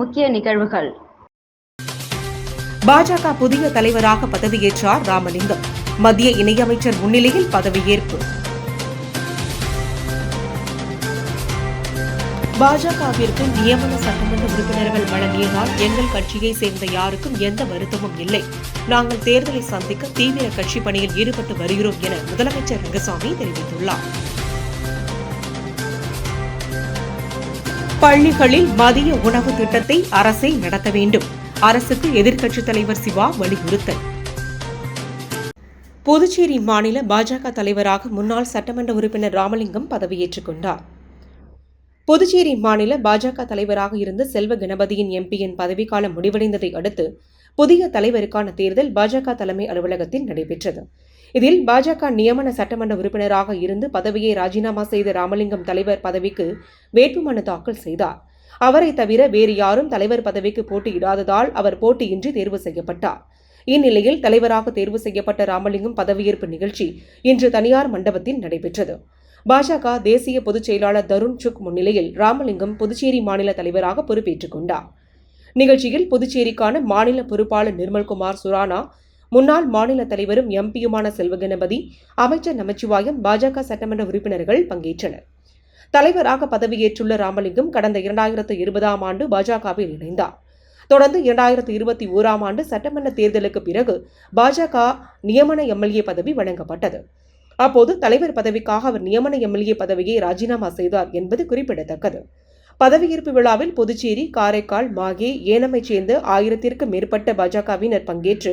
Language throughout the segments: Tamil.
முக்கிய நிகழ்வுகள். பாஜக புதிய தலைவராக பதவியேற்றார் ராமலிங்கம். மத்திய இணையமைச்சர் முன்னிலையில் பதவியேற்பு. பாஜகவிற்கு நியமன சட்டமன்ற உறுப்பினர்கள் வழங்கியதால் எங்கள் கட்சியை சேர்ந்த யாருக்கும் எந்த வருத்தமும் இல்லை. நாங்கள் தேர்தலை சந்திக்க தீவிர கட்சி பணியில் ஈடுபட்டு வருகிறோம் என முதலமைச்சர் ரங்கசாமி தெரிவித்துள்ளார். பள்ளிகளில் மதிய உணவு திட்டத்தை அரசே நடத்த வேண்டும். அரசுக்கு எதிர்க்கட்சித் தலைவர் சிவா வலியுறுத்தல். புதுச்சேரி மாநில பாஜக தலைவராக முன்னாள் சட்டமன்ற உறுப்பினர் ராமலிங்கம் பதவியேற்றுக் கொண்டார். புதுச்சேரி மாநில பாஜக தலைவராக இருந்த செல்வ கணபதியின் எம்பியின் பதவிக்காலம் முடிவடைந்ததை அடுத்து புதிய தலைவருக்கான தேர்தல் பாஜக தலைமை அலுவலகத்தில் நடைபெற்றது. இதில் பாஜக நியமன சட்டமன்ற உறுப்பினராக இருந்து பதவியை ராஜினாமா செய்த ராமலிங்கம் தலைவர் பதவிக்கு வேட்புமனு தாக்கல் செய்தார். அவரை தவிர வேறு யாரும் தலைவர் பதவிக்கு போட்டியிடாததால் அவர் போட்டியின்றி தேர்வு செய்யப்பட்டார். இந்நிலையில் தலைவராக தேர்வு செய்யப்பட்ட ராமலிங்கம் பதவியேற்பு நிகழ்ச்சி இன்று தனியார் மண்டபத்தில் நடைபெற்றது. பாஜக தேசிய பொதுச் செயலாளர் தருண் சுக் முன்னிலையில் ராமலிங்கம் புதுச்சேரி மாநில தலைவராக பொறுப்பேற்றுக் கொண்டார். நிகழ்ச்சியில் புதுச்சேரிக்கான மாநில பொறுப்பாளர் நிர்மல்குமார் சுரானா முன்னாள் மாநில தலைவரும் எம்பியுமான செல்வகணபதி அமைச்சர் நமச்சிவாயம் பாஜக சட்டமன்ற உறுப்பினர்கள் பங்கேற்றனர். தலைவராக பதவியேற்றுள்ள ராமலிங்கம் கடந்த இரண்டாயிரத்து இருபதாம் ஆண்டு பாஜகவில் இணைந்தார். தொடர்ந்து இரண்டாயிரத்து இருபத்தி ஓராம் ஆண்டு சட்டமன்ற தேர்தலுக்கு பிறகு பாஜக நியமன எம்எல்ஏ பதவி வழங்கப்பட்டது. அப்போது தலைவர் பதவிக்காக அவர் நியமன எம்எல்ஏ பதவியை ராஜினாமா செய்தார் என்பது குறிப்பிடத்தக்கது. பதவியேற்பு விழாவில் புதுச்சேரி காரைக்கால் மாகே ஏனமைச் சேர்ந்த ஆயிரத்திற்கும் மேற்பட்ட பாஜகவினர் பங்கேற்று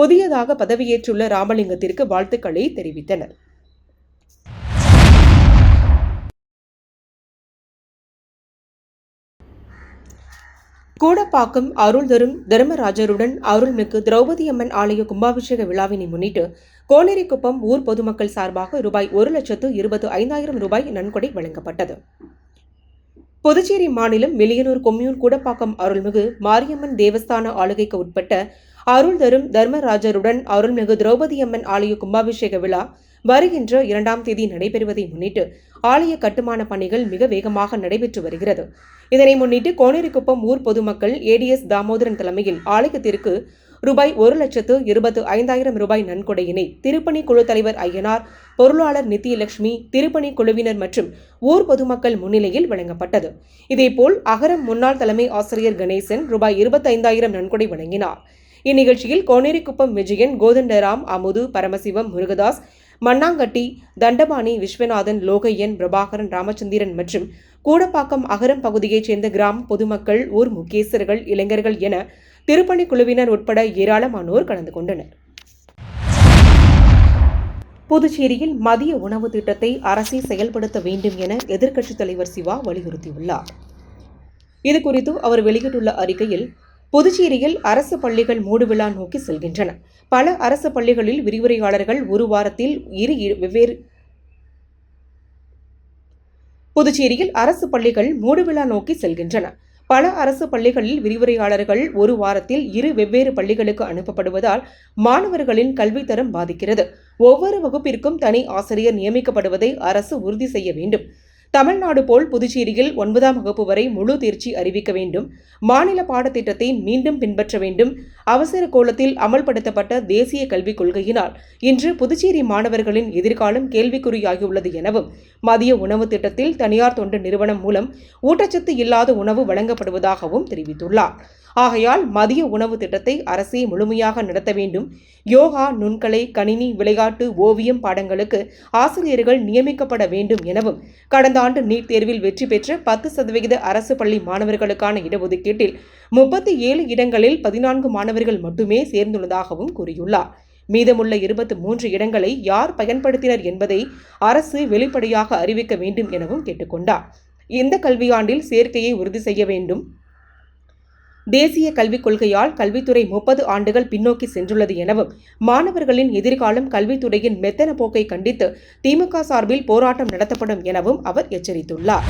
புதியதாக பதவியேற்றுள்ள ராமலிங்கத்திற்கு வாழ்த்துக்களை தெரிவித்தனர். கூடப்பாக்கம் அருள் தரும் தர்மராஜருடன் அருள்மிகு திரௌபதி அம்மன் ஆலய கும்பாபிஷேக விழாவினை முன்னிட்டு கோனேரிக்குப்பம் ஊர் பொதுமக்கள் சார்பாக ரூபாய் ஒரு லட்சத்து இருபத்து ஐந்தாயிரம் ரூபாய் நன்கொடை வழங்கப்பட்டது. புதுச்சேரி மாநிலம் வெளியனூர் கொம்யூன் கூடப்பாக்கம் அருள்மிகு மாரியம்மன் தேவஸ்தான ஆளுகைக்கு உட்பட்ட அருள் தரும் தர்மராஜருடன் அருள்மிகு திரௌபதி அம்மன் ஆலய கும்பாபிஷேக விழா வருகின்ற இரண்டாம் தேதி நடைபெறுவதை முன்னிட்டு ஆலய கட்டுமான பணிகள் மிக வேகமாக நடைபெற்று வருகிறது. இதனை முன்னிட்டு கோனேரிக்குப்பம் ஊர் பொதுமக்கள் ஏடிஎஸ் தாமோதரன் தலைமையில் ஆலயத்திற்கு ரூபாய் ஒரு லட்சத்து இருபத்து ஐந்தாயிரம் ரூபாய் நன்கொடையினை திருப்பணி குழு தலைவர் ஐயனார் பொருளாளர் நித்தியலட்சுமி திருப்பணி குழுவினர் மற்றும் ஊர் பொதுமக்கள் முன்னிலையில் வழங்கப்பட்டது. இதேபோல் அகரம் முன்னாள் தலைமை ஆசிரியர் கணேசன் ரூபாய் இருபத்தைந்தாயிரம் நன்கொடை வழங்கினார். இந்நிகழ்ச்சியில் கோனேரிக்குப்பம் விஜயன் கோதண்டராம் அமுது பரமசிவம் முருகதாஸ் மண்ணாங்கட்டி தண்டபாணி விஸ்வநாதன் லோகையன் பிரபாகரன் ராமச்சந்திரன் மற்றும் கூடப்பாக்கம் அகரம் பகுதியைச் சேர்ந்த கிராம பொதுமக்கள் ஊர் முக்கியஸ்தர்கள் இளைஞர்கள் என திருப்பணி குழுவினர் உட்பட ஏராளமானோர் கலந்து கொண்டனர். புதுச்சேரியில் மதிய உணவு திட்டத்தை அரசே செயல்படுத்த வேண்டும் என எதிர்க்கட்சித் தலைவர் சிவா வலியுறுத்தியுள்ளார். இதுகுறித்து அவர் வெளியிட்டுள்ள அறிக்கையில் புதுச்சேரியில் அரசு பள்ளிகள் மூடுவிழா நோக்கி செல்கின்றன. பல அரசு பள்ளிகளில் விரிவுரையாளர்கள் ஒரு வாரத்தில் இரு இரு வெவ்வேறு புதுச்சேரியில் அரசு பள்ளிகள் மூடுவிழா நோக்கி செல்கின்றன. பல அரசு பள்ளிகளில் விரிவுரையாளர்கள் ஒரு வாரத்தில் இரு வெவ்வேறு பள்ளிகளுக்கு அனுப்பப்படுவதால் மாணவர்களின் கல்வித்தரம் பாதிக்கிறது. ஒவ்வொரு வகுப்பிற்கும் தனி ஆசிரியர் நியமிக்கப்படுவதை அரசு உறுதி செய்ய வேண்டும். தமிழ்நாடு போல் புதுச்சேரியில் ஒன்பதாம் வகுப்பு வரை முழு தேர்ச்சி அறிவிக்க வேண்டும். மாநில பாடத்திட்டத்தை மீண்டும் பின்பற்ற வேண்டும். அவசர கோலத்தில் அமல்படுத்தப்பட்ட தேசிய கல்விக் கொள்கையினால் இன்று புதுச்சேரி மாணவர்களின் எதிர்காலம் கேள்விக்குறியாகியுள்ளது எனவும் மதிய உணவு திட்டத்தில் தனியார் தொண்டு நிறுவனம் மூலம் ஊட்டச்சத்து இல்லாத உணவு வழங்கப்படுவதாகவும் தெரிவித்துள்ளார். ஆகையால் மதிய உணவு திட்டத்தை அரசே முழுமையாக நடத்த வேண்டும். யோகா நுண்கலை கணினி விளையாட்டு ஓவியம் பாடங்களுக்கு ஆசிரியர்கள் நியமிக்கப்பட வேண்டும் எனவும் கடந்த ஆண்டு நீட் தேர்வில் வெற்றி பெற்ற பத்து சதவிகித அரசு பள்ளி மாணவர்களுக்கான இடஒதுக்கீட்டில் முப்பத்தி ஏழு இடங்களில் பதினான்கு மாணவர்கள் மட்டுமே சேர்ந்துள்ளதாகவும் கூறியுள்ளார். மீதமுள்ள இருபத்தி மூன்று இடங்களை யார் பயன்படுத்தினர் என்பதை அரசு வெளிப்படையாக அறிவிக்க வேண்டும் எனவும் கேட்டுக்கொண்டார். இந்த கல்வியாண்டில் சேர்க்கையை உறுதி செய்ய வேண்டும். தேசிய கல்விக் கொள்கையால் கல்வித்துறை முப்பது ஆண்டுகள் பின்னோக்கி சென்றுள்ளது எனவும் மாணவர்களின் எதிர்காலம் கல்வித்துறையின் மெத்தன போக்கை கண்டித்து திமுக சார்பில் போராட்டம் நடத்தப்படும் எனவும் அவர் எச்சரித்துள்ளார்.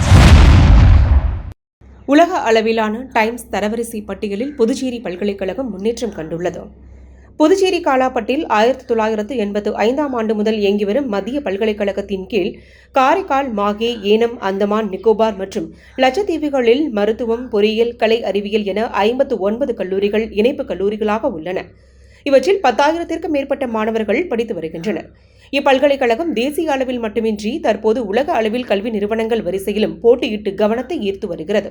உலக அளவிலான டைம்ஸ் தரவரிசை பட்டியலில் புதுச்சேரி பல்கலைக்கழகம் முன்னேற்றம் கண்டுள்ளது. புதுச்சேரி காலாப்பட்டில் ஆயிரத்தி தொள்ளாயிரத்து எண்பத்து ஐந்தாம் ஆண்டு முதல் இயங்கி வரும் மத்திய பல்கலைக்கழகத்தின் கீழ் காரைக்கால் மாகே ஏனம் அந்தமான் நிக்கோபார் மற்றும் லட்சத்தீவுகளில் மருத்துவம் பொறியியல் கலை அறிவியல் என ஐம்பத்து ஒன்பது கல்லூரிகள் இணைப்பு கல்லூரிகளாக உள்ளன. இவற்றில் பத்தாயிரத்திற்கும் மேற்பட்ட மாணவர்கள் படித்து வருகின்றனர். இப்பல்கலைக்கழகம் தேசிய அளவில் மட்டுமின்றி தற்போது உலக அளவில் கல்வி நிறுவனங்கள் வரிசையிலும் போட்டியிட்டு கவனத்தை ஈர்த்து வருகிறது.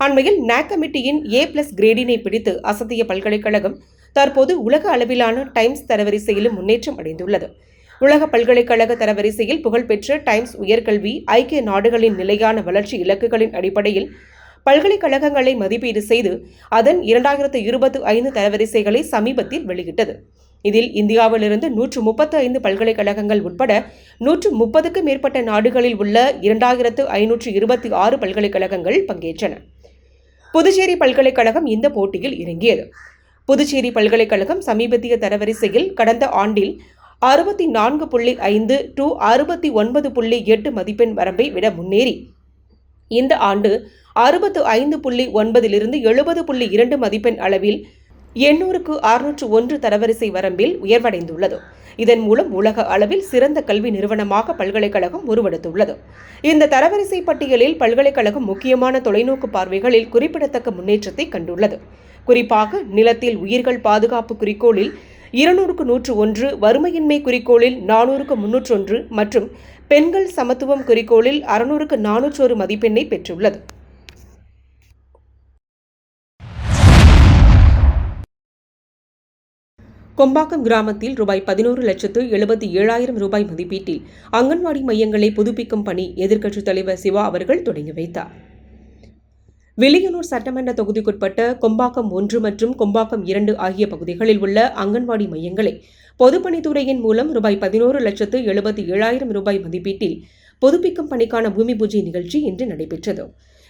அண்மையில் நாக் கமிட்டியின் ஏ பிளஸ் கிரேடினை பிடித்து அசத்திய பல்கலைக்கழகம் தற்போது உலக அளவிலான டைம்ஸ் தரவரிசையிலும் முன்னேற்றம் அடைந்துள்ளது. உலக பல்கலைக்கழக தரவரிசையில் புகழ்பெற்ற டைம்ஸ் உயர்கல்வி ஐக்கிய நாடுகளின் நிலையான வளர்ச்சி இலக்குகளின் அடிப்படையில் பல்கலைக்கழகங்களை மதிப்பீடு செய்து அதன் இரண்டாயிரத்து இருபத்தி ஐந்து தரவரிசைகளை சமீபத்தில் வெளியிட்டது. இதில் இந்தியாவிலிருந்து நூற்று முப்பத்து ஐந்து பல்கலைக்கழகங்கள் உட்பட நூற்று முப்பதுக்கும் மேற்பட்ட நாடுகளில் உள்ள இரண்டாயிரத்து ஐநூற்று இருபத்தி ஆறு பல்கலைக்கழகங்கள் பங்கேற்றன. புதுச்சேரி பல்கலைக்கழகம் இந்த போட்டியில் இறங்கியது. புதுச்சேரி பல்கலைக்கழகம் சமீபத்திய தரவரிசையில் கடந்த ஆண்டில் அறுபத்தி நான்கு புள்ளி ஐந்து டு அறுபத்தி ஒன்பது புள்ளி எட்டு மதிப்பெண் வரம்பை விட முன்னேறி. இந்த ஆண்டு அறுபத்து ஐந்து புள்ளி ஒன்பதிலிருந்து எழுபது புள்ளி இரண்டு மதிப்பெண் அளவில் எண்ணூறுக்கு அறுநூற்று ஒன்று தரவரிசை வரம்பில் உயர்வடைந்துள்ளது. இதன் மூலம் உலக அளவில் சிறந்த கல்வி நிறுவனமாக பல்கலைக்கழகம் உருவெடுத்துள்ளது. இந்த தரவரிசை பட்டியலில் பல்கலைக்கழகம் முக்கியமான தொலைநோக்கு பார்வைகளில் குறிப்பிடத்தக்க முன்னேற்றத்தை கண்டுள்ளது. குறிப்பாக நிலத்தில் உயிர்கள் பாதுகாப்பு குறிக்கோளில் இருநூறுக்கு நூற்று ஒன்று வறுமையின்மை குறிக்கோளில் நானூறுக்கு முன்னூற்றொன்று மற்றும் பெண்கள் சமத்துவம் குறிக்கோளில் அறுநூறுக்கு நானூற்றொரு மதிப்பெண்ணை பெற்றுள்ளது. கொம்பாக்கம் கிராமத்தில் ரூபாய் பதினோரு லட்சத்து எழுபத்தி ஏழாயிரம் ரூபாய் மதிப்பீட்டில் அங்கன்வாடி மையங்களை புதுப்பிக்கும் பணி எதிர்க்கட்சித் தலைவர் சிவா அவர்கள் தொடங்கி வைத்தார். வில்லியனூர் சட்டமன்ற தொகுதிக்குட்பட்ட கொம்பாக்கம் ஒன்று மற்றும் கொம்பாக்கம் இரண்டு ஆகிய பகுதிகளில் உள்ள அங்கன்வாடி மையங்களை பொதுப்பணித்துறையின் மூலம் ரூபாய் பதினோரு லட்சத்து எழுபத்தி ஏழாயிரம் ரூபாய் மதிப்பீட்டில் புதுப்பிக்கும் பணிக்கான பூமி பூஜை நிகழ்ச்சி இன்று நடைபெற்றது.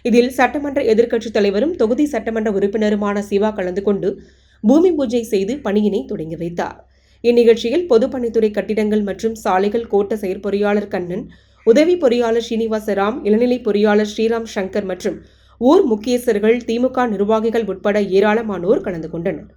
இதில் சட்டமன்ற எதிர்க்கட்சித் தலைவரும் தொகுதி சட்டமன்ற உறுப்பினருமான சிவா கலந்து கொண்டு பூமி பூஜை செய்து பணியினை தொடங்கி வைத்தார். இந்நிகழ்ச்சியில் பொதுப்பணித்துறை கட்டிடங்கள் மற்றும் சாலைகள் கோட்ட செயற்பொறியாளர் கண்ணன் உதவி பொறியாளர் ஸ்ரீனிவாசராம் இளநிலை பொறியாளர் ஸ்ரீராம் சங்கர் மற்றும் ஊர் முக்கியஸ்தர்கள் திமுக நிர்வாகிகள் உட்பட ஏராளமானோர் கலந்து கொண்டனர்.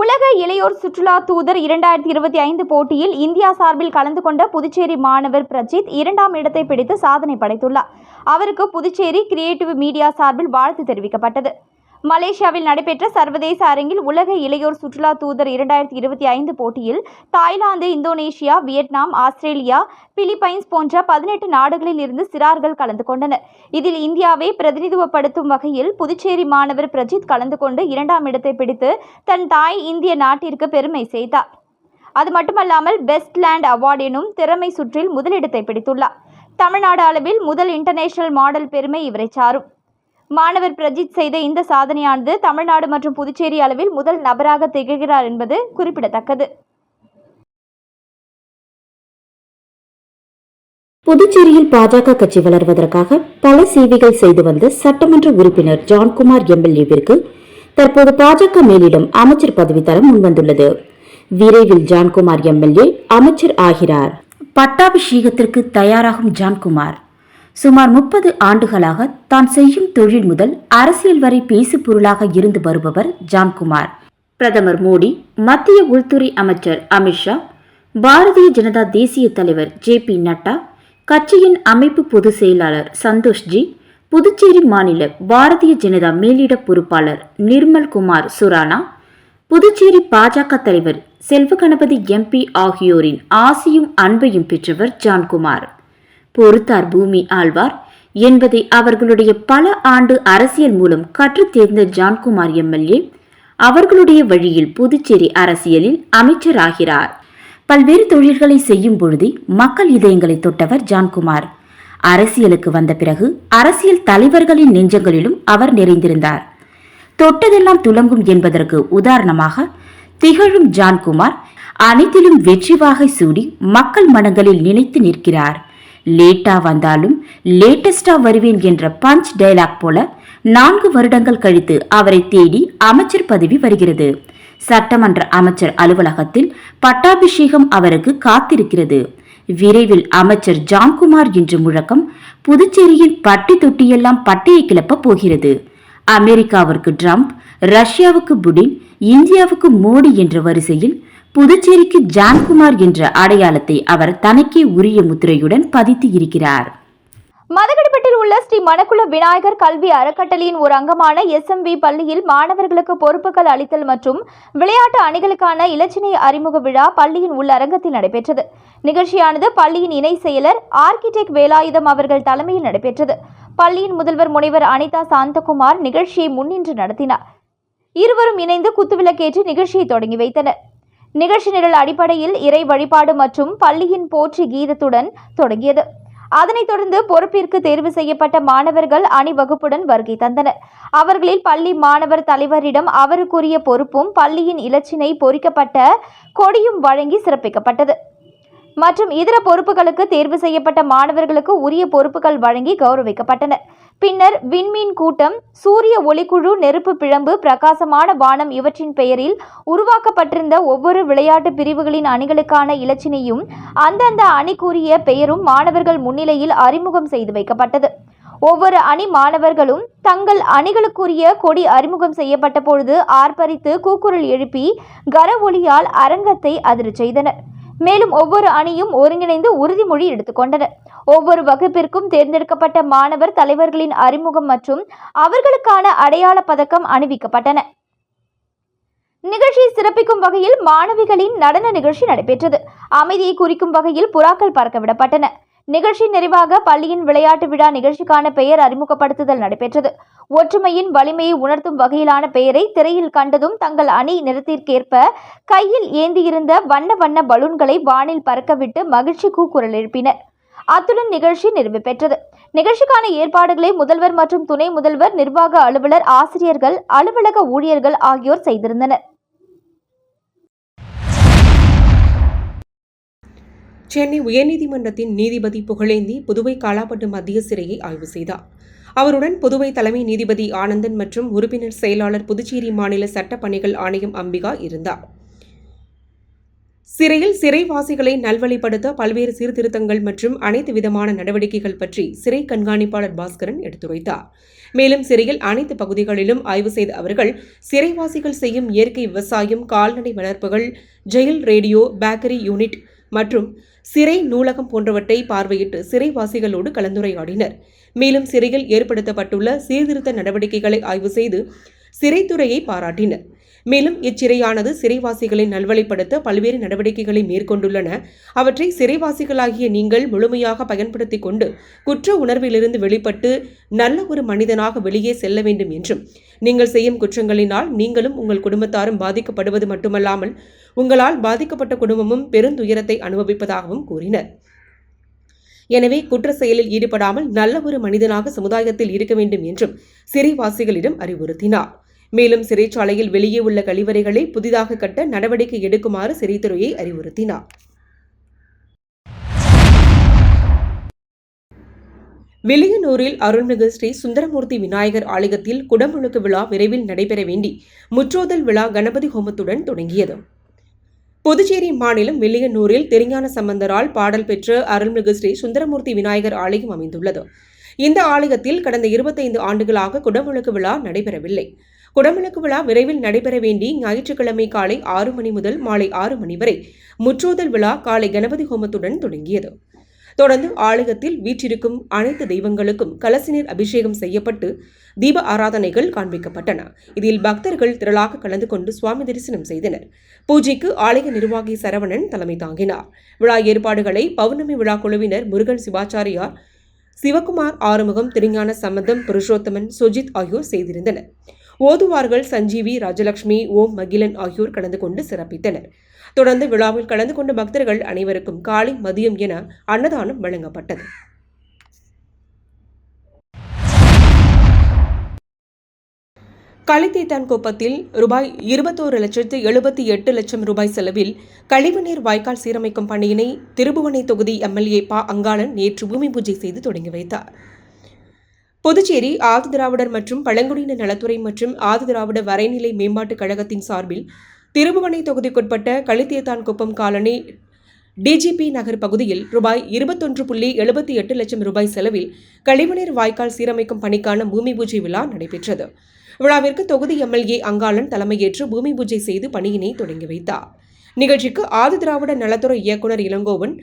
உலக இளையோர் சுற்றுலா தூதர் இரண்டாயிரத்தி இருபத்தி ஐந்து போட்டியில் இந்தியா சார்பில் கலந்து கொண்ட புதுச்சேரி மாணவர் பிரஜித் இரண்டாம் இடத்தை பிடித்து சாதனை படைத்துள்ளார். அவருக்கு புதுச்சேரி கிரியேட்டிவ் மீடியா சார்பில் வாழ்த்து தெரிவிக்கப்பட்டது. மலேசியாவில் நடைபெற்ற சர்வதேச அரங்கில் உலக இளையோர் சுற்றுலா தூதர் இரண்டாயிரத்தி இருபத்தி ஐந்து போட்டியில் Thailand Indonesia Vietnam Australia Philippines போன்ற பதினெட்டு நாடுகளில் இருந்து சிறார்கள் கலந்து கொண்டனர். இதில் இந்தியாவை பிரதிநிதித்துவப்படுத்தும் வகையில் புதுச்சேரி மாணவர் பிரஜித் கலந்து கொண்டு இரண்டாம் இடத்தை பிடித்து தன் தாய் இந்திய நாட்டிற்கு பெருமை செய்தார். அது மட்டுமல்லாமல் பெஸ்ட் லேண்ட் அவார்ட் எனும் திறமை சுற்றில் முதலிடத்தை பிடித்துள்ளார். தமிழ்நாடு அளவில் முதல் இன்டர்நேஷனல் மாடல் பெருமை இவரை சாரும். மாணவர் பிரஜித் செய்த இந்த சாதனையானது தமிழ்நாடு மற்றும் புதுச்சேரி அளவில் முதல் நபராக திகழ்கிறார் என்பது குறிப்பிடத்தக்கது. புதுச்சேரியில் பாஜக கட்சி வளர்வதற்காக பல சேவைகள் செய்து வந்த சட்டமன்ற உறுப்பினர் ஜான்குமார் எம்எல்ஏவிற்கு தற்போது பாஜக மேலிடம் அமைச்சர் பதவித்தரம் முன்வந்துள்ளது. விரைவில் ஜான்குமார் எம்எல்ஏ அமைச்சர் ஆகிறார். பட்டாபிஷேகத்திற்கு தயாராகும் ஜான்குமார். சுமார் முப்பது ஆண்டுகளாக தான் செய்யும் தொழில் முதல் அரசியல் வரை பேசு பொருளாக இருந்து வருபவர் ஜான்குமார். பிரதமர் மோடி மத்திய உள்துறை அமைச்சர் அமித்ஷா பாரதிய ஜனதா தேசிய தலைவர் ஜே பி நட்டா கட்சியின் அமைப்பு பொதுச் செயலாளர் சந்தோஷ்ஜி புதுச்சேரி மாநில பாரதிய ஜனதா மேலிட பொறுப்பாளர் நிர்மல் குமார் சுரானா புதுச்சேரி பாஜக தலைவர் செல்வகணபதி எம்பி ஆகியோரின் ஆசியும் அன்பையும் பெற்றவர் ஜான்குமார். பொறுத்தார் பூமி ஆழ்வார். என்பதை அவர்களுடைய பல ஆண்டு அரசியல் மூலம் கற்றுத் தேர்ந்த ஜான்குமார் எம்எல்ஏ அவர்களுடைய வழியில் புதுச்சேரி அரசியலில் அமைச்சராகிறார். பல்வேறு தொழில்களை செய்யும் பொழுதே மக்கள் இதயங்களை தொட்டவர் ஜான்குமார். அரசியலுக்கு வந்த பிறகு அரசியல் தலைவர்களின் நெஞ்சங்களிலும் அவர் நிறைந்திருந்தார். தொட்டதெல்லாம் துலங்கும் என்பதற்கு உதாரணமாக திகழும் ஜான்குமார் அனைத்திலும் வெற்றி வாகை சூடி மக்கள் மனங்களில் நினைத்து நிற்கிறார். லேட்டா வந்தாலும் லேட்டஸ்டா வருவேன் என்ற பஞ்ச் டைலாக் போல நான்கு வருடங்கள் கழித்து அவரை தேடி அமைச்சர் பதவி வருகிறது. சட்டமன்ற அமைச்சர் அலுவலகத்தில் பட்டாபிஷேகம் அவருக்கு காத்திருக்கிறது. விரைவில் அமைச்சர் ஜான்குமார் என்ற முழக்கம் புதுச்சேரியின் பட்டி தொட்டியெல்லாம் பட்டையை கிளப்ப போகிறது. அமெரிக்காவிற்கு ட்ரம்ப் ரஷ்யாவுக்கு புடின் இந்தியாவுக்கு மோடி என்ற வரிசையில் புதுச்சேரிக்கு ஜான்குமார் என்ற அடையாளத்தை அவர் தனக்கே உரிய முத்திரையுடன் பதித்து இருக்கிறார். மதகடிப்பட்டில் உள்ள ஸ்ரீ மணக்குள விநாயகர் கல்வி அறக்கட்டளையின் ஒரு அங்கமான எஸ் எம் வி பள்ளியில் மாணவர்களுக்கு பொறுப்புகள் அளித்தல் மற்றும் விளையாட்டு அணிகளுக்கான இலச்சினை அறிமுக விழா பள்ளியின் உள்ளரங்கத்தில் நடைபெற்றது. நிகழ்ச்சியானது பள்ளியின் இணை செயலர் ஆர்கிடெக்ட் வேலாயுதம் அவர்கள் தலைமையில் நடைபெற்றது. பள்ளியின் முதல்வர் முனைவர் அனிதா சாந்தகுமார் நிகழ்ச்சியை முன்னின்று நடத்தினார். இருவரும் இணைந்து குத்துவிளக்கேற்றி நிகழ்ச்சியை தொடங்கி வைத்தனர். நிகழ்ச்சி நிரல் அடிப்படையில் இறை வழிபாடு மற்றும் பள்ளியின் போற்றி கீதத்துடன் தொடங்கியது. அதனைத் தொடர்ந்து பொறுப்பிற்கு தேர்வு செய்யப்பட்ட மாணவர்கள் அணிவகுப்புடன் வருகை தந்தனர். அவர்களில் பள்ளி மாணவர் தலைவரிடம் அவருக்குரிய பொறுப்பும் பள்ளியின் இலச்சினை பொறிக்கப்பட்ட கொடியும் வழங்கி சிறப்பிக்கப்பட்டது. மற்றும் இதர பொறுப்புகளுக்கு தேர்வு செய்யப்பட்ட மாணவர்களுக்கு உரிய பொறுப்புகள் வழங்கி கௌரவிக்கப்பட்டனர். பின்னர் விண்மீன் கூட்டம் சூரிய ஒளிக்குழு நெருப்பு பிழம்பு பிரகாசமான வானம் இவற்றின் பெயரில் உருவாக்கப்பட்டிருந்த ஒவ்வொரு விளையாட்டு பிரிவுகளின் அணிகளுக்கான இலச்சினையும் அந்தந்த அணிக்குரிய பெயரும் மாணவர்கள் முன்னிலையில் அறிமுகம் செய்து வைக்கப்பட்டது. ஒவ்வொரு அணி மாணவர்களும் தங்கள் அணிகளுக்குரிய கொடி அறிமுகம் செய்யப்பட்ட பொழுது ஆர்ப்பரித்து கூக்குரல் எழுப்பி கர ஒளியால் அரங்கத்தை அதிரச் செய்தனர். மேலும் ஒவ்வொரு அணியும் ஒருங்கிணைந்து உறுதிமொழி எடுத்துக்கொண்டனர் ஒவ்வொரு வகுப்பிற்கும் தேர்ந்தெடுக்கப்பட்ட மாணவர் தலைவர்களின் அறிமுகம் மற்றும் அவர்களுக்கான அடையாள பதக்கம் அணிவிக்கப்பட்டன. நிகழ்ச்சியை சிறப்பிக்கும் வகையில் மாணவிகளின் நடன நிகழ்ச்சி நடைபெற்றது. அமைதியை குறிக்கும் வகையில் புறாக்கள் பறக்கவிடப்பட்டன. நிகழ்ச்சி நிறைவாக பள்ளியின் விளையாட்டு விழா நிகழ்ச்சிக்கான பெயர் அறிமுகப்படுத்துதல் நடைபெற்றது. ஒற்றுமையின் வலிமையை உணர்த்தும் வகையிலான பெயரை திரையில் கண்டதும் தங்கள் அணி நிறத்திற்கேற்ப கையில் ஏந்தியிருந்த வண்ண வண்ண பலூன்களை வானில் பறக்கவிட்டு மகிழ்ச்சி கூக்குரல் எழுப்பினர். அத்துடன் நிகழ்ச்சி நிறைவு பெற்றது. நிகழ்ச்சிக்கான ஏற்பாடுகளை முதல்வர் மற்றும் துணை முதல்வர் நிர்வாக அலுவலர் ஆசிரியர்கள் அலுவலக ஊழியர்கள் ஆகியோர் செய்திருந்தனர். சென்னை உயர்நீதிமன்றத்தின் நீதிபதி புகழேந்தி புதுவை காலாப்பட்டு மத்திய சிறையை ஆய்வு செய்தார். அவருடன் புதுவை தலைமை நீதிபதி ஆனந்தன் மற்றும் உறுப்பினர் செயலாளர் புதுச்சேரி மாநில சட்டப் பணிகள் ஆணையம் அம்பிகா இருந்தார். சிறையில் சிறைவாசிகளை நல்வழிப்படுத்த பல்வேறு சீர்திருத்தங்கள் மற்றும் அனைத்து விதமான நடவடிக்கைகள் பற்றி சிறை கண்காணிப்பாளர் பாஸ்கரன் எடுத்துரைத்தார். மேலும் சிறையில் அனைத்து பகுதிகளிலும் ஆய்வு செய்த அவர்கள் சிறைவாசிகள் செய்யும் இயற்கை விவசாயம் கால்நடை வளர்ப்புகள் ஜெயில் ரேடியோ பேக்கரி யூனிட் மற்றும் சிறை நூலகம் போன்றவற்றை பார்வையிட்டு சிறைவாசிகளோடு கலந்துரையாடினர். மேலும் சிறையில் ஏற்படுத்தப்பட்டுள்ள சீர்திருத்த நடவடிக்கைகளை ஆய்வு செய்து சிறைத்துறையை பாராட்டினர். மேலும் இச்சிறையானது சிறைவாசிகளை நல்வழிப்படுத்த பல்வேறு நடவடிக்கைகளை மேற்கொண்டுள்ளன. அவற்றை சிறைவாசிகளாகிய நீங்கள் முழுமையாக பயன்படுத்திக் கொண்டு குற்ற உணர்விலிருந்து வெளிப்பட்டு நல்ல ஒரு மனிதனாக வெளியே செல்ல வேண்டும் என்றும் நீங்கள் செய்யும் குற்றங்களினால் நீங்களும் உங்கள் குடும்பத்தாரும் பாதிக்கப்படுவது மட்டுமல்லாமல் உங்களால் பாதிக்கப்பட்ட குடும்பமும் பெருந்துயரத்தை அனுபவிப்பதாகவும் கூறினர். எனவே குற்ற செயலில் ஈடுபடாமல் நல்ல ஒரு மனிதனாக சமுதாயத்தில் இருக்க வேண்டும் என்றும் சிறைவாசிகளிடம் அறிவுறுத்தினார். மேலும் சிறைச்சாலையில் வெளியே உள்ள கழிவறைகளை புதிதாக கட்ட நடவடிக்கை எடுக்குமாறு சிறைத்துறையை அறிவுறுத்தினார். வில்லியனூரில் அருள்மிகு ஸ்ரீ சுந்தரமூர்த்தி விநாயகர் ஆலயத்தில் குடமுழுக்கு விழா விரைவில் நடைபெற வேண்டி முற்றோதல் விழா கணபதி ஹோமத்துடன் தொடங்கியது. புதுச்சேரி மாநிலம் வில்லியனூரில் திருஞான சம்பந்தரால் பாடல் பெற்ற அருள்மிகு ஸ்ரீ சுந்தரமூர்த்தி விநாயகர் ஆலயம் அமைந்துள்ளது. இந்த ஆலயத்தில் கடந்த இருபத்தைந்து ஆண்டுகளாக குடமுழுக்கு விழா நடைபெறவில்லை. குடமுழுக்கு விழா விரைவில் நடைபெற வேண்டி ஞாயிற்றுக்கிழமை காலை ஆறு மணி முதல் மாலை ஆறு மணி வரை முற்றோதல் விழா காலை கணபதி ஹோமத்துடன் தொடங்கியது. தொடர்ந்து ஆலயத்தில் வீற்றிருக்கும் அனைத்து தெய்வங்களுக்கும் கலசினீர் அபிஷேகம் செய்யப்பட்டு தீப ஆராதனைகள் காண்பிக்கப்பட்டன. இதில் பக்தர்கள் திரளாக கலந்து கொண்டு சுவாமி தரிசனம் செய்தனர். பூஜைக்கு ஆலய நிர்வாகி சரவணன் தலைமை தாங்கினார். விழா ஏற்பாடுகளை பௌர்ணமி விழா குழுவினர் முருகன் சிவாச்சாரியார் சிவகுமார் ஆறுமுகம் திருஞான சம்பந்தம் புருஷோத்தமன் சுஜித் ஆகியோர் செய்திருந்தனர். ஓதுவார்கள் சஞ்சீவி ராஜலட்சுமி ஓம் மகிலன் ஆகியோர் கலந்து கொண்டு சிறப்பித்தனர். தொடர்ந்து விழாவில் கலந்து கொண்ட பக்தர்கள் அனைவருக்கும் காலை மதியம் என அன்னதானம் வழங்கப்பட்டது. களித்தீத்தான்குப்பத்தில் ரூபாய் இருபத்தோரு லட்சத்து எழுபத்தி எட்டு லட்சம் ரூபாய் செலவில் கழிவுநீர் வாய்க்கால் சீரமைக்கும் பணியினை திருபுவனை தொகுதி எம்எல்ஏ ப. அங்காளன் நேற்று பூமி பூஜை செய்து தொடங்கி வைத்தார். புதுச்சேரி ஆதி திராவிடர் மற்றும் பழங்குடியின நலத்துறை மற்றும் ஆதி திராவிட வரைநிலை மேம்பாட்டுக் கழகத்தின் சார்பில் திருபுவனை தொகுதிக்குட்பட்ட களித்தேத்தான்குப்பம் காலனி டிஜிபி நகர் பகுதியில் ரூபாய் இருபத்தொன்று புள்ளி எழுபத்தி எட்டு லட்சம் ரூபாய் செலவில் கழிவுநீர் வாய்க்கால் சீரமைக்கும் பணிக்கான பூமி பூஜை விழா நடைபெற்றது. விழாவிற்கு தொகுதி எம்எல்ஏ அங்காளன் தலைமையேற்று பூமி பூஜை செய்து பணியினை தொடங்கி வைத்தார். நிகழ்ச்சிக்கு ஆதிதிராவிட நலத்துறை இயக்குநர் இளங்கோவன்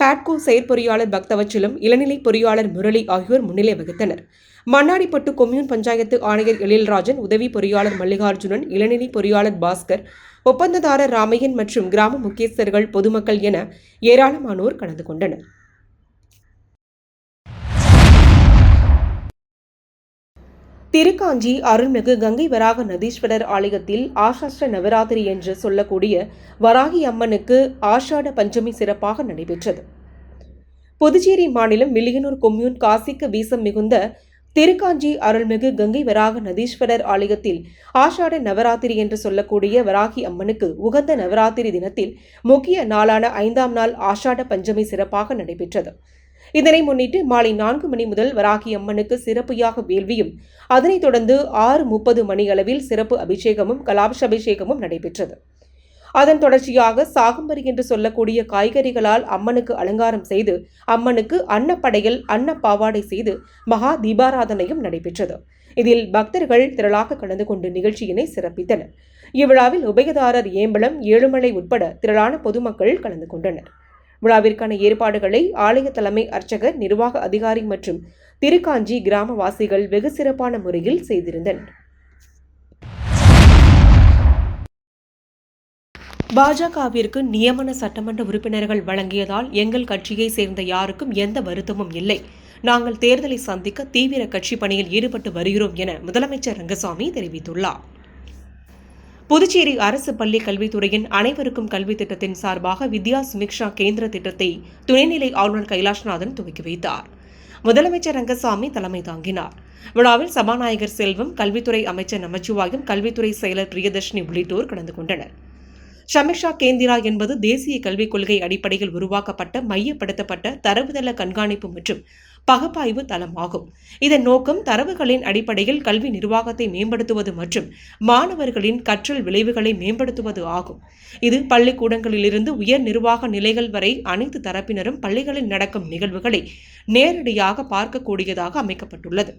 பாட்கோ செயற்பொறியாளர் பக்தவச்சலம் இளநிலை பொறியாளர் முரளி ஆகியோர் முன்னிலை வகித்தனர். மண்ணாடிப்பட்டு கொம்யூன் பஞ்சாயத்து ஆணையர் எழில்ராஜன் உதவி பொறியாளர் மல்லிகார்ஜுனன் இளநிலை பொறியாளர் பாஸ்கர் ஒப்பந்ததாரர் ராமையன் மற்றும் கிராம முக்கியஸ்தர்கள் பொதுமக்கள் என ஏராளமானோர் கலந்து கொண்டனர். திருக்காஞ்சி அருள்மிகு கங்கை வராக நதீஸ்வரர் ஆலயத்தில் ஆஷாஷ்ட நவராத்திரி என்று சொல்லக்கூடிய வராகி அம்மனுக்கு ஆஷாட பஞ்சமி சிறப்பாக நடைபெற்றது. புதுச்சேரி மாநிலம் வில்லியனூர் கொம்யூன் காசிக்கு வீசம் மிகுந்த திருக்காஞ்சி அருள்மிகு கங்கை வராக நதீஸ்வரர் ஆலயத்தில் ஆஷாட நவராத்திரி என்று சொல்லக்கூடிய வராகி அம்மனுக்கு உகந்த நவராத்திரி தினத்தில் முக்கிய நாளான ஐந்தாம் நாள் ஆஷாட பஞ்சமி சிறப்பாக நடைபெற்றது. இதனை முன்னிட்டு மாலை நான்கு மணி முதல் வராகி அம்மனுக்கு சிறப்பு யாக வேள்வியும் அதனைத் தொடர்ந்து ஆறு முப்பது மணி அளவில் சிறப்பு அபிஷேகமும் கலாபிஷேகமும் நடைபெற்றது. அதன் தொடர்ச்சியாக சாகம்பரி என்று சொல்லக்கூடிய காய்கறிகளால் அம்மனுக்கு அலங்காரம் செய்து அம்மனுக்கு அன்னப்படையல் அன்ன பாவாடை செய்து மகா தீபாராதனையும் நடைபெற்றது. இதில் பக்தர்கள் திரளாக கலந்து கொண்டு நிகழ்ச்சியினை சிறப்பித்தனர். இவ்விழாவில் உபயதாரர் ஏம்பலம் ஏழுமலை உட்பட திரளான பொதுமக்கள் கலந்து கொண்டனர். விழாவிற்கான ஏற்பாடுகளை ஆலய தலைமை அர்ச்சகர் நிர்வாக அதிகாரி மற்றும் திருக்காஞ்சி கிராமவாசிகள் வெகு சிறப்பான முறையில் செய்திருந்தனர். பாஜகவிற்கு நியமன சட்டமன்ற உறுப்பினர்கள் வழங்கியதால் எங்கள் கட்சியை சேர்ந்த யாருக்கும் எந்த வருத்தமும் இல்லை. நாங்கள் தேர்தலை சந்திக்க தீவிர கட்சி பணியில் ஈடுபட்டு வருகிறோம் என முதலமைச்சர் ரங்கசாமி தெரிவித்துள்ளார். புதுச்சேரி அரசு பள்ளி கல்வித்துறையின் அனைவருக்கும் கல்வி திட்டத்தின் சார்பாக வித்யா சுமிக்ஷா கேந்திர திட்டத்தை துணைநிலை ஆளுநர் கைலாஷ்நாதன் துவக்கி வைத்தார். முதலமைச்சர் ரங்கசாமி தலைமை தாங்கினார். விழாவில் சபாநாயகர் செல்வம் கல்வித்துறை அமைச்சர் நமச்சிவாயும் கல்வித்துறை செயலர் பிரியதர்ஷினி உள்ளிட்டோர் கலந்து கொண்டனர். சமிக்ஷா கேந்திரா என்பது தேசிய கல்விக் கொள்கை அடிப்படையில் உருவாக்கப்பட்ட மையப்படுத்தப்பட்ட தரவுதள கண்காணிப்பு மற்றும் பகுப்பாய்வு தளம் ஆகும் இதன் நோக்கம் தரவுகளின் அடிப்படையில் கல்வி நிர்வாகத்தை மேம்படுத்துவது மற்றும் மாணவர்களின் கற்றல் விளைவுகளை மேம்படுத்துவது ஆகும். இது பள்ளிக்கூடங்களிலிருந்து உயர் நிர்வாக நிலைகள் வரை அனைத்து தரப்பினரும் பள்ளிகளில் நடக்கும் நிகழ்வுகளை நேரடியாக பார்க்கக்கூடியதாக அமைக்கப்பட்டுள்ளது.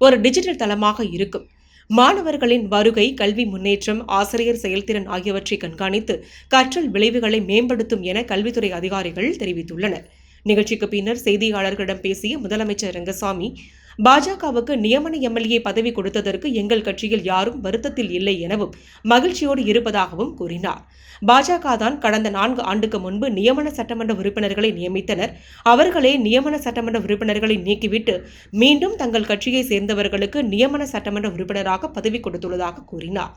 ஒரு டிஜிட்டல் தளமாக இருக்கும். மாணவர்களின் வருகை கல்வி முன்னேற்றம் ஆசிரியர் செயல்திறன் ஆகியவற்றை கண்காணித்து கற்றல் விளைவுகளை மேம்படுத்தும் என கல்வித்துறை அதிகாரிகள் தெரிவித்துள்ளனர். நிகழ்ச்சிக்கு பின்னர் செய்தியாளர்களிடம் பேசிய முதலமைச்சர் ரங்கசாமி பாஜகவுக்கு நியமன எம்எல்ஏ பதவி கொடுத்ததற்கு எங்கள் கட்சியில் யாரும் வருத்தத்தில் இல்லை எனவும் மகிழ்ச்சியோடு இருப்பதாகவும் கூறினார். பாஜக தான் கடந்த நான்கு ஆண்டுக்கு முன்பு நியமன சட்டமன்ற உறுப்பினர்களை நியமித்தனர். அவர்களே நியமன சட்டமன்ற உறுப்பினர்களை நீக்கிவிட்டு மீண்டும் தங்கள் கட்சியை சேர்ந்தவர்களுக்கு நியமன சட்டமன்ற உறுப்பினராக பதவி கொடுத்துள்ளதாக கூறினார்.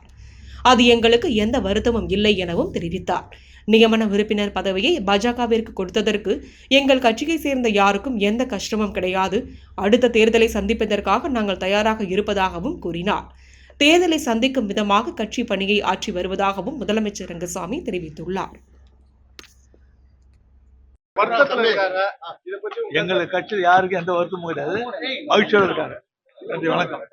அது எங்களுக்கு எந்த வருத்தமும் இல்லை எனவும் தெரிவித்தார். நியமன உறுப்பினர் பதவியை பாஜகவிற்கு கொடுத்ததற்கு எங்கள் கட்சியை சேர்ந்த யாருக்கும் எந்த கஷ்டமும் கிடையாது. அடுத்த தேர்தலை சந்திப்பதற்காக நாங்கள் தயாராக இருப்பதாகவும் கூறினார். தேர்தலை சந்திக்கும் விதமாக கட்சி பணியை ஆற்றி வருவதாகவும் முதலமைச்சர் ரங்கசாமி தெரிவித்துள்ளார். எங்களுக்கு கட்சியில் யாருக்கும் எந்த வருத்தமும் கிடையாது. மகிழ்ச்சியோடு இருக்காங்க. நன்றி வணக்கம்.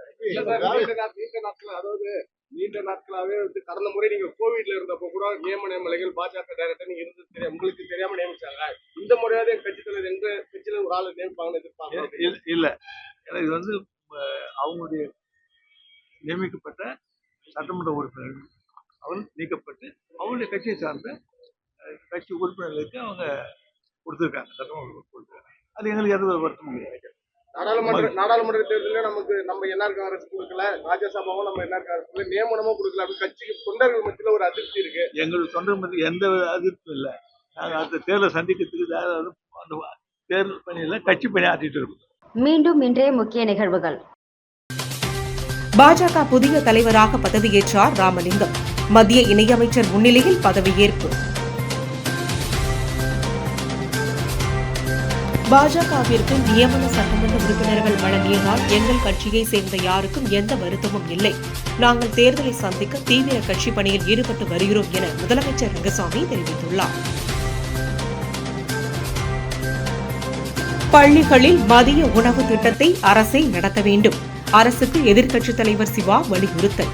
நீண்ட நாட்களாகவே நாட்களாவே வந்து கடந்த முறை நீங்க கோவிட்ல இருந்தப்போ கூட நியமன மலைகள் பாஜக டைரக்டர் நீங்க இருந்து தெரியும் உங்களுக்கு தெரியாம நியமிச்சாங்க. இந்த முறையாவது என் கட்சி தலைவர் எந்த கட்சியில ஒரு ஆளு நியமிப்பாங்கன்னு எதிர்பார்க்க இல்ல- ஏன்னா இது வந்து அவங்களுடைய நியமிக்கப்பட்ட சட்டமன்ற உறுப்பினர்கள். அவன் நீக்கப்பட்டு அவங்களுடைய கட்சியை சார்ந்த கட்சி உறுப்பினர்களுக்கு அவங்க கொடுத்துருக்காங்க சட்டமன்ற உறுப்பினர் கொடுத்துருக்காங்க. அது எங்களுக்கு எதுவும் ஒரு வருத்தமும் கிடையாது நாடாளுமன்ற நாடாளுமன்ற தேர்தலில் நமக்கு நம்ம என்ஆர் காங்கிரஸ் கொடுக்கல. ராஜ்யசபாவும் நம்ம என்ஆர் காங்கிரஸ் கொடுக்கல. நியமனமும் கொடுக்கல. அப்படின்னு கட்சிக்கு தொண்டர்கள் மத்தியில ஒரு அதிருப்தி இருக்கு. எங்களுக்கு தொண்டர் மத்திய எந்த அதிர்ப்பும் இல்லை. நாங்கள் அடுத்த தேர்தலை சந்திக்கிறதுக்கு அந்த தேர்தல் பணியில் கட்சி பணி ஆற்றிட்டு இருக்கோம். மீண்டும் இன்றைய முக்கிய நிகழ்வுகள். பாஜக புதிய தலைவராக பதவியேற்றார் ராமலிங்கம். மத்திய இணையமைச்சர் முன்னிலையில் பதவியேற்பு. பாஜகவிற்கு நியமன சட்டமன்ற உறுப்பினர்கள் வழங்கியதால் எங்கள் கட்சியை சேர்ந்த யாருக்கும் எந்த வருத்தமும் இல்லை. நாங்கள் தேர்தலை சந்திக்க தீவிர கட்சி பணியில் ஈடுபட்டு வருகிறோம் என முதலமைச்சர் ரங்கசாமி தெரிவித்துள்ளார். பள்ளிகளில் மதிய உணவு திட்டத்தை அரசே நடத்த வேண்டும். அரசுக்கு எதிர்க்கட்சித் தலைவர் சிவா வலியுறுத்தல்.